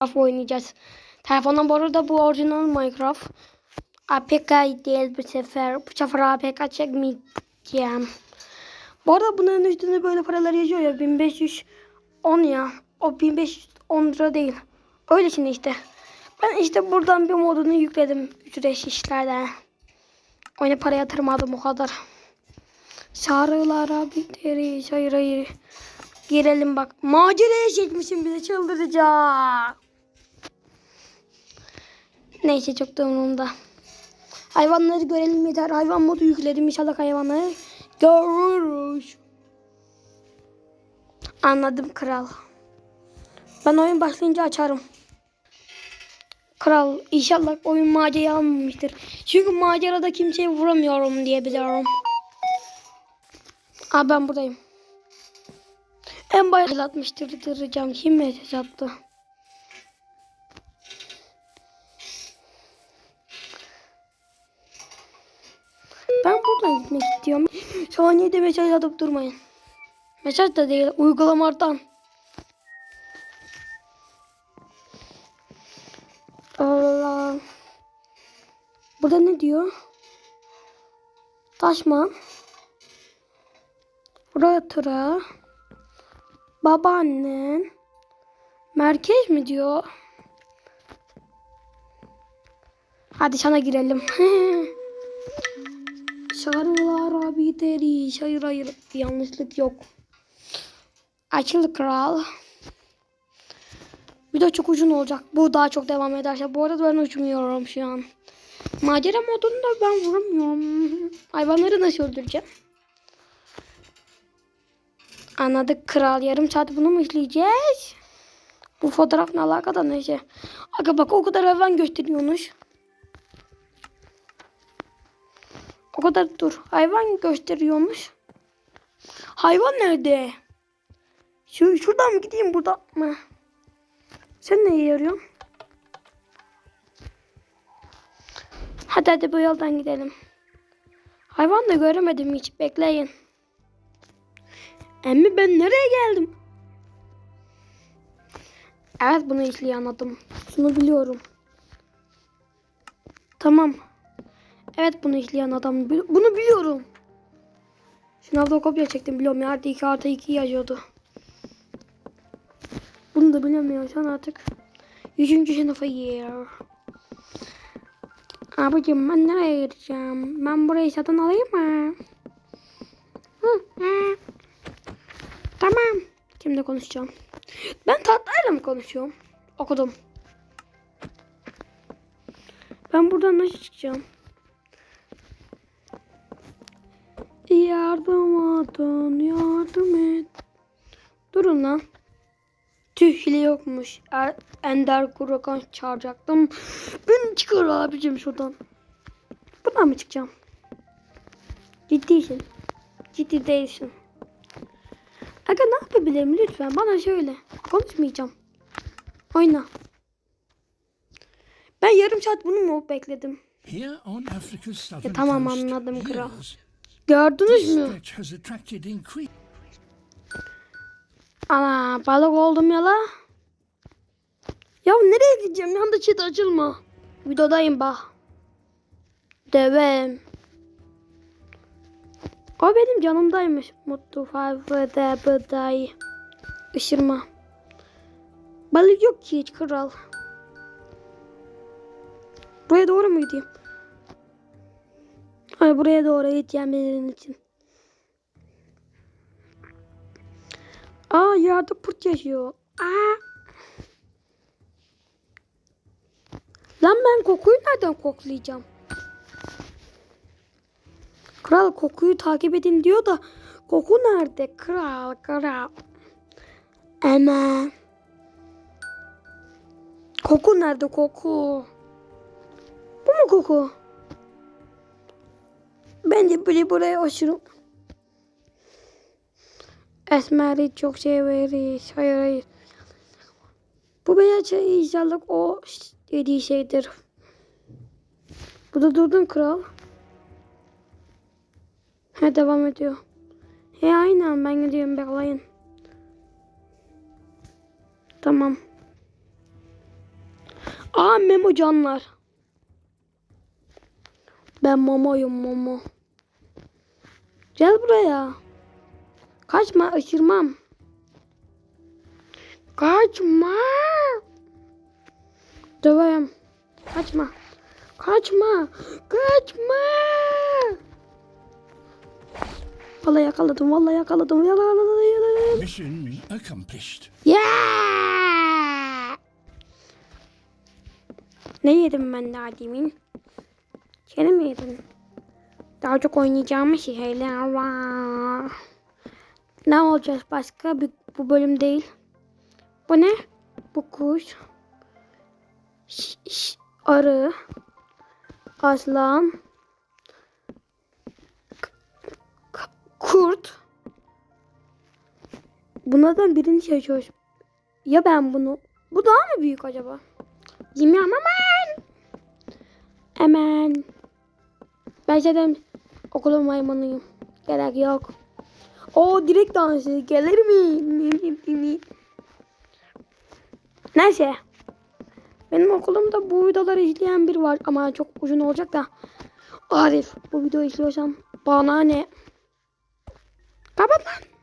Minecraft oynayacağız. Telefondan bu arada bu orijinal Minecraft. APK değil bu sefer. Bu sefer APK çekmeyeceğim. Bu arada bunların üstünde böyle paralar yazıyor ya 1510 ya. O 1510 lira değil. Öyle şimdi işte. Ben işte buradan bir modunu yükledim. Ücretsiz işlerden. Oyuna para yatırmadım o kadar. Sarılara biteriz. Hayır hayır. Girelim bak. Maceraya çekmişim bize çıldıracak. Neyse çok da umurumda. Hayvanları görelim yeter. Hayvan modu yükledim. İnşallah hayvanları görürüz. Anladım kral. Ben oyun başlayınca açarım. Kral inşallah oyun macerayı almamıştır. Çünkü macerada kimseyi vuramıyorum diye biliyorum. Aa ben buradayım. En başta atmıştır dıracağım. Kim mesaj attı? Buradan gitmek istiyorum. Saniyede mesaj atıp durmayın. Mesaj da değil. Uygulamadan. Allah. Burada ne diyor? Taşman. Buraya tıra. Babaannen. Merkez mi diyor? Hadi sana girelim. Şarlar abi deri. Hayır hayır. Yanlışlık yok. Açıl kral. Bir de çok uzun olacak. Bu daha çok devam ederse. Bu arada ben uçmuyorum şu an. Macera modunda ben vuramıyorum. Hayvanları nasıl öldüreceğim? Anladık kral. Yarım saat bunu mu izleyeceğiz? Bu fotoğraf ne alakadar neyse. Aga bak o kadar hayvan gösteriyormuş. O kadar dur. Hayvan gösteriyormuş. Hayvan nerede? Şu, şuradan mı gideyim burada mı? Sen neye yarıyorsun? Hadi hadi bu yoldan gidelim. Hayvan da göremedim hiç. Bekleyin. Emmi ben nereye geldim? Evet bunu işliği anladım. Şunu biliyorum. Tamam. Evet bunu işleyen adam. Bunu biliyorum. Sınavda kopya çektim biliyorum ya. Artı 2 artı 2 yazıyordu. Bunu da bilemiyorsan artık. Üçüncü sınıfa gir. Abicim ben nereye gireceğim? Ben burayı satın alayım mı? Tamam. Kimle konuşacağım? Ben tatlıyla mı konuşuyorum? Okudum. Ben buradan nasıl çıkacağım? Yardım atın, yardım et. Durun lan. Tüh hile yokmuş. Er, Ender Kurakan çağıracaktım. Beni çıkar abicim şuradan. Buradan mı çıkacağım? Ciddiysin. Ciddi değilsin. Aga ne yapabilirim lütfen bana söyle. Konuşmayacağım. Oyna. Ben yarım saat bunu mu bekledim? Southern E, tamam, anladım kral. Gördünüz mü? Ana balık oldum ya la. Ya nereye gideceğim? Yanda çit açılma. Videodayım bak. Devem. O benim canımdaymış. Mutlu fayfada bıdayı. Işırma. Balık yok ki hiç kral. Buraya doğru mu gideyim? Hayır buraya doğru gideceğim benim için. Aa yerde pırt yaşıyor. Aa. Lan ben kokuyu nereden koklayacağım? Kral kokuyu takip edin diyor da koku nerede? Kral kral. Ama. Koku nerede koku? Bu mu koku? Bence böyle buraya aşırı Esmer'i çok severiz. Hayır hayır. Bu beyaz çay inşallah o dediği şeydir. Burada durdun kral. He devam ediyor. He aynen ben gidiyorum bekleyin. Tamam. Aa Memo canlar. Ben Momo'yum Momo. Gel buraya. Kaçma ısırmam. Kaçma. Döveyim. Kaçma. Kaçma. Kaçma. Vallahi yakaladım. Vallahi yakaladım. Yakaladım. yakaladım. Mission accomplished. Yeah! Ne yedim ben daha demin? Seni mi? Daha çok oynayacağımız şeyler var. Ne olacağız başka? Bu, bu bölüm değil. Bu ne? Bu kuş. Ş- ş- arı. Aslan. Kurt. Bunlardan birini seçiyoruz. Ya ben bunu... Bu daha mı büyük acaba? Yemiyorum hemen. Hemen. Ben zaten okulun maymunuyum. Gerek yok. O direkt dansı gelir mi? Neyse. Benim okulumda bu videoları izleyen biri var ama çok uzun olacak da. Arif bu videoyu izliyorsan bana ne? Kapat lan.